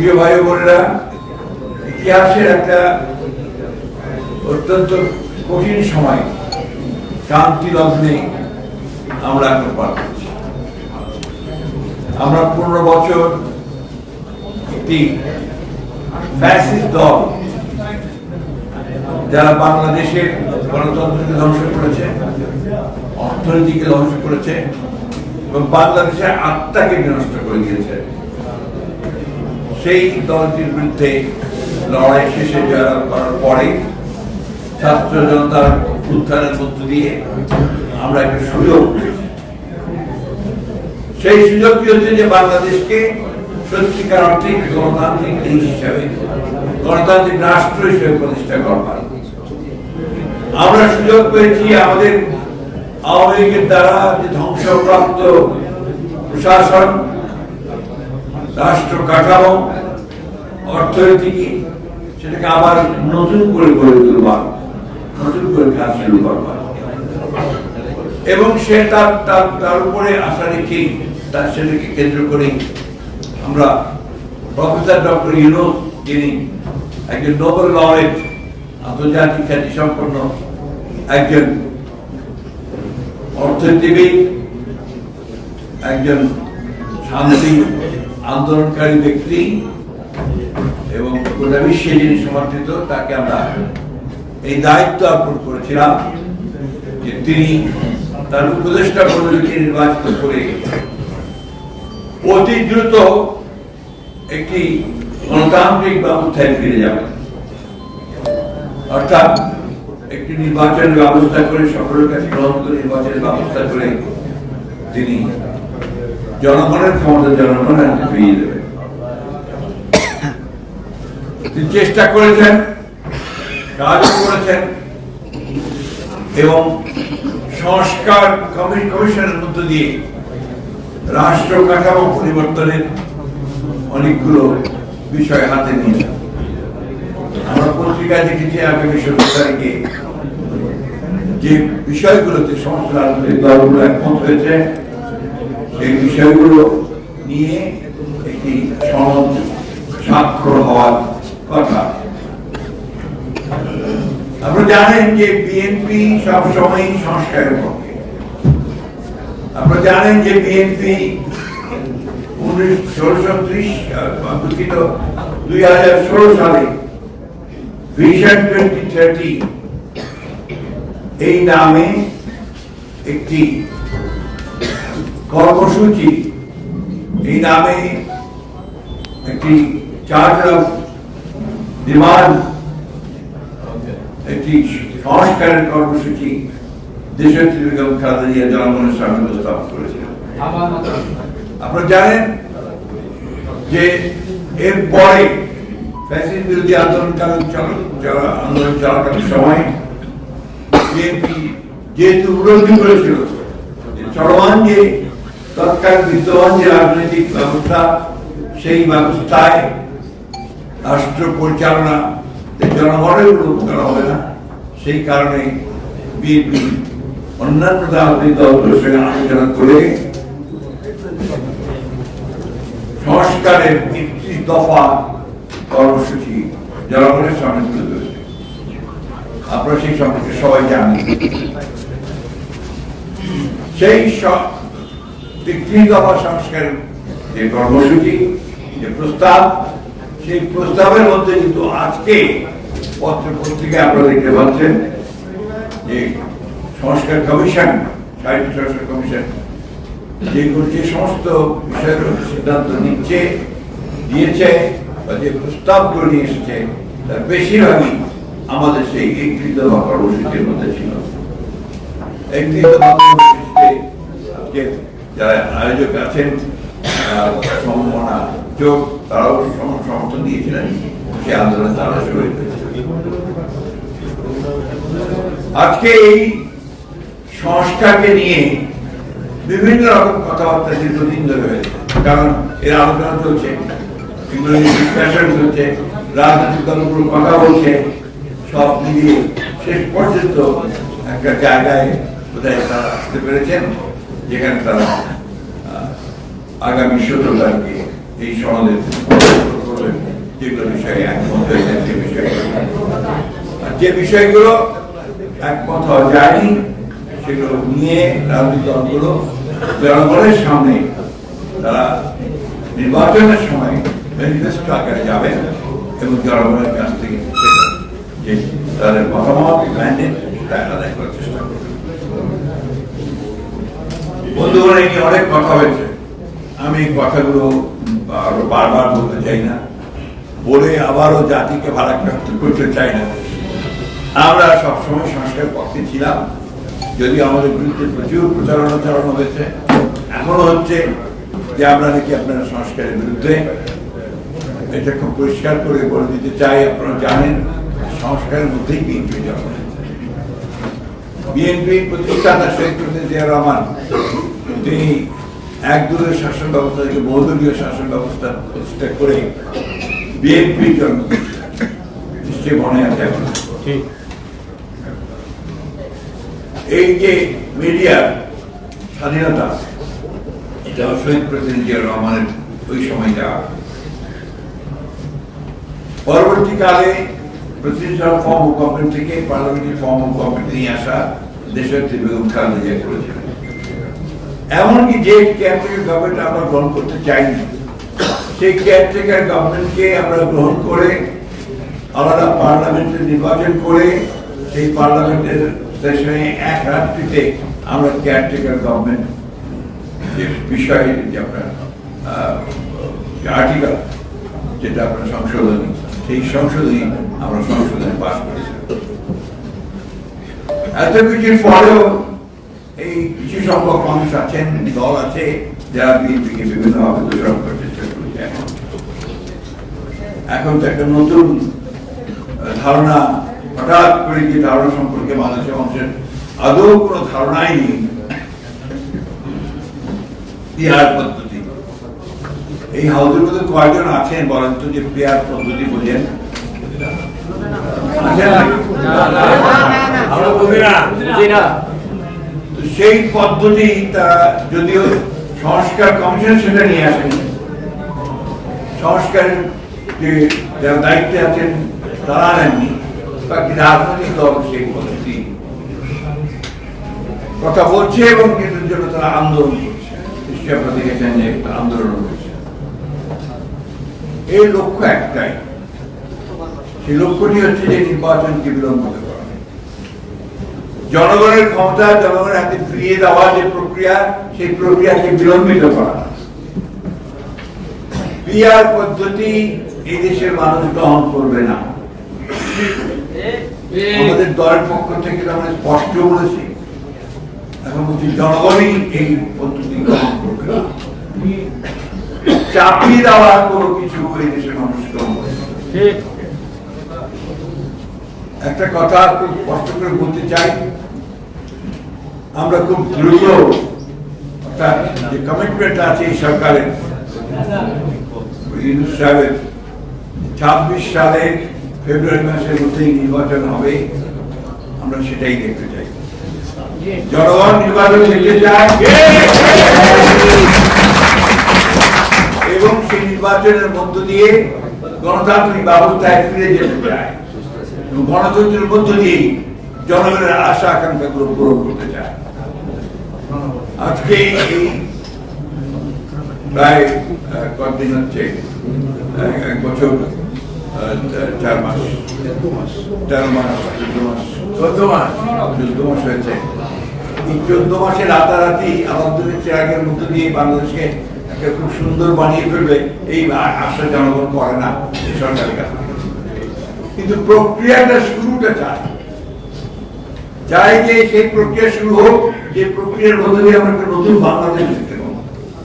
প্রিয় ভাই বোনেরা, ইতিহাসের একটা অত্যন্ত কঠিন সময় শান্তি লগ্নে আমরা এখন পার করছি। আমরা পনেরো বছর একটি ফ্যাসিস্ট দল যারা বাংলাদেশের গণতন্ত্রকে ধ্বংস করেছে, অর্থনীতিকে ধ্বংস করেছে এবং বাংলাদেশের আত্মাকে বিনষ্ট করে দিয়েছে। সেই দলটির বিরুদ্ধে লড়াই শেষে জয়লাভ করার পরে ছাত্র জনতার উত্থানের মধ্য দিয়ে আমরা একটা সুযোগ। সেই সুযোগটি হচ্ছে যে বাংলাদেশকে সত্যিকার অর্থে গণতান্ত্রিক দেশ হিসাবে, গণতান্ত্রিক রাষ্ট্র হিসেবে প্রতিষ্ঠা করবার আমরা সুযোগ পেয়েছি আমাদের আওয়ামী লীগের দ্বারা যে ধ্বংসপ্রাপ্ত প্রশাসন রাষ্ট্র কাঠামো, অর্থনীতি, সেটাকে আবার নতুন করে গড়ে তুলবার, নতুন করে কাজ শুরু করবার। এবং সে তার তার উপরে আশা রেখে, তার সেটাকে কেন্দ্র করে আমরা প্রফেসর ডক্টর ইউনুস, যিনি একজন নোবেল লরেট আন্তর্জাতিক খ্যাতি সম্পন্ন একজন অর্থনীতিবিদ, একজন শান্তি আন্দোলনকারী ব্যক্তি এবং গোটা বিশ্বে যিনি সমর্থিত, তাকে আমরা এই দায়িত্ব অর্পণ করেছিলাম যে তিনি তার উপদেষ্টা মন্ডলীকে নির্বাচিত করে অতি দ্রুত একটি গণতান্ত্রিক ব্যবস্থায় ফিরে যাবেন। অর্থাৎ একটি নির্বাচনের ব্যবস্থা করে, সকলের কাছে গ্রহণ করে নির্বাচনের ব্যবস্থা করে তিনি জনগণের ক্ষমতা জনগণের হাতে ফিরিয়ে তিনি চেষ্টা করেছেন কাজ করেছেন, এবং সংস্কার কমিশনের মধ্য দিয়ে রাষ্ট্র কাঠামো পরিবর্তনের অনেকগুলো বিষয় হাতে নিয়েছেন আমরা পত্রিকায় দেখেছি আগামী ষোলো তারিখে যে বিষয়গুলোতে সংস্কার দলগুলো একমত হয়েছে সেই বিষয়গুলো নিয়ে একটি সনদ স্বাক্ষর হওয়ার কথা। আপনারা জানেন যে বিএনপি সবসময় সংস্কারের পক্ষে। আপনারা জানেন যে বিএনপি সালে এই নামে একটি কর্মসূচি এই নামে একটি চার্টার অফ ডিমান্ড, একটি সংস্কারের কর্মসূচি দেশের বেগম খালেদা জিয়া জনগণের সামনে উপস্থাপন করেছিলেন আপনারা জানেন যে এরপরে ফ্যাসিস্ট বিরোধী আন্দোলন চালু আন্দোলন চলাকালীন সময় বিএনপি যেহেতু উপলব্ধি করেছিল, চলমান যে তৎকালীন বিদ্যমান যে রাজনৈতিক ব্যবস্থা, সেই ব্যবস্থায় রাষ্ট্র পরিচালনা জনগণের উপকার হবে না, সেই কারণে বিএনপি অন্যান্য রাজনৈতিক দলগুলোর সঙ্গে আলোচনা করে সংস্কারের একত্রিশ দফা কর্মসূচি জনগণের সামনে তুলে ধরেছে। আপনারা সেই সম্পর্কে সবাই জানেন। সেই দফা সংস্কারের যে কর্মসূচি, যে প্রস্তাব, সেই প্রস্তাবের মধ্যে কিন্তু আজকে পত্র আপনারা দেখতে পাচ্ছেন যে সংস্কার কমিশন, সাহিত্য সংস্কার কমিশন যে সমস্ত বিষয়ের সিদ্ধান্ত নিচ্ছে, দিয়েছে বা যে প্রস্তাবগুলো নিয়ে এসেছে, তার বেশিরভাগই আমাদের সেই একত্রিত বা কর্মসূচির মধ্যে ছিল। একত্রিত বা কর্মসূচিতে যারা আয়োজক আছেন সম্ভাবনা যোগ তারাও সমর্থন দিয়েছিলেন সেই আন্দোলনে তারা শহীদ আজকে এই সংস্কারকে নিয়ে বিভিন্ন রকম কথাবার্তা দীর্ঘদিন ধরে হয়েছে কারণ এর আলোচনা চলছে নিয়ে চলছে রাজনৈতিক দলগুলো কথা বলছে সব মিলিয়ে শেষ পর্যন্ত একটা জায়গায় বোধহয় তারা আসতে পেরেছেন যেখানে তারা আগামী সতেরো তারিখে এই সনদের যেগুলো বিষয়ে একমত হয়েছে, সে বিষয়গুলো যে বিষয়গুলো একমত হওয়া যায়নি, সেগুলো নিয়ে রাজনৈতিক দলগুলো জনগণের সামনে তারা নির্বাচনের সময় ম্যানিফেস্টো আকারে যাবেন এবং জনগণের কাছ থেকে যে তাদের মতামত ম্যান্ডেট সেটা আদায় করার চেষ্টা করবে। এই নিয়ে অনেক কথা হয়েছে। আমি কথাগুলো আরও বারবার বলতে চাই না। বলে আবারও জাতিকে ভারাক্রান্ত করতে চাই না। আমরা সবসময় সংস্কার পক্ষে ছিলাম। যদি আমাদের বিরুদ্ধে প্রচুর প্রচারণা চালানো হয়েছে। এখনও হচ্ছে যে আমরা নাকি আপনারা সংস্কারের বিরুদ্ধে। এটা খুব পরিষ্কার করে বলে দিতে চাই, আপনারা জানেন সংস্কারের মধ্যেই বিএনপি জন্ম বিএনপি প্রতিষ্ঠাতা শেখ প্রেসিডেন্ট রহমান তিনি এক দূরের শাসন ব্যবস্থা থেকে বহুদলীয় শাসন ব্যবস্থা প্রতিষ্ঠা করে বিএনপির জন্ম। নিশ্চয়ই মনে আছে এখন। এই যে মিডিয়া স্বাধীনতা এটা শহীদ প্রেসিডেন্ট জিয়া রহমানের ওই সময় দেওয়া পরবর্তীকালে প্রেসিডেন্সিয়াল ফর্ম অফ গভর্নমেন্ট থেকে পার্লামেন্টারি ফর্ম অফ গভর্নমেন্ট নিয়ে আসা দেশের বেগম খালেদা জিয়া করেছিলেন। এমনকি যে কেয়ারটেকার গভর্নমেন্ট আমরা গ্রহণ করতে চাইনি, সেই কেয়ারটেকার গভর্নমেন্টকে আমরা গ্রহণ করে, আলাদা পার্লামেন্টের নির্বাচন করে, সেই পার্লামেন্টের সেশনে এক রাত্রিতে আমরা কেয়ারটেকার গভর্নমেন্ট বিষয়ে যে আপনার আর্টিকেল যেটা আপনার সংশোধনী, সেই সংশোধনী আমরা সংশোধনে পাশ করেছি। এত কিছুর পরেও এই কিছু সংখ্যক মানুষ আছেন দল আছে যারা বিভিন্নভাবে দোষারোপ করার চেষ্টা করেছে এখন তো একটা নতুন ধারণা হঠাৎ করে যে ধারণা সম্পর্কে বাংলাদেশের মানুষের আদৌ কোনো ধারণাই নেই পিয়ার পদ্ধতি এই হাউসের মধ্যে কয়জন আছেন বলেন তো যে পেয়ার পদ্ধতি বোঝেন আছেন না সেই পদ্ধতি তারা যদিও সংস্কার কমিশন সেটা নিয়ে আসেন। সংস্কারের যে যারা দায়িত্বে আছেন, তারা নেননি। বাকি রাজনৈতিক দল সেই পদ্ধতি। কথা বলছে এবং এটার জন্য তারা আন্দোলন করছে। নিশ্চয়ই আপনারা দেখেছেন যে একটা আন্দোলন হয়েছে। এই লক্ষ্য একটাই। সেই লক্ষ্যটি হচ্ছে যে নির্বাচনকে বিলম্বিত করা জনগণের ক্ষমতা জনগণের হাতে ফিরিয়ে দেওয়া যে প্রক্রিয়া, সেই প্রক্রিয়াকে বিলম্বিত করা। পিয়ার পদ্ধতি এই দেশের মানুষ গ্রহণ করবে না। আমাদের দলের পক্ষ থেকে আমরা স্পষ্ট বলেছি, এখন বলছি জনগণই এই পদ্ধতি গ্রহণ করবে না। চাপিয়ে দেওয়া কোনো কিছু এই মানুষ গ্রহণ করবে একটা কথা খুব স্পষ্ট করে বলতে চাই। আমরা খুব দ্রুত অর্থাৎ যে কমিটমেন্ট আছে এই সরকারের সাহেবের, ছাব্বিশ সালের ফেব্রুয়ারি মাসের মধ্যেই নির্বাচন হবে, আমরা সেটাই দেখতে চাই। জনগণ নির্বাচন দেখতে চায়। এবং সেই নির্বাচনের মধ্য দিয়ে গণতান্ত্রিক ব্যবস্থায় ফিরে যেতে চায়। গণতন্ত্রের মধ্য দিয়ে জনগণের আশা আকাঙ্ক্ষাগুলো পূরণ করতে চায়। আজকে এই প্রায় হচ্ছে এক- বছর চার মাস চোদ্দ মাস চোদ্দ মাস চোদ্দ মাস হয়েছে। এই চোদ্দ মাসে রাতারাতি আমাদের চেরাগের মধ্য দিয়ে বাংলাদেশকে একটা খুব সুন্দর বানিয়ে ফেলবে, এই আশা জনগণ করে না সরকারের কাছে। কিন্তু প্রক্রিয়াটা শুরুটা চায় চাই যে সেই প্রক্রিয়া শুরু হোক, যে প্রক্রিয়ার বদলে আমরা একটা নতুন বাংলাদেশ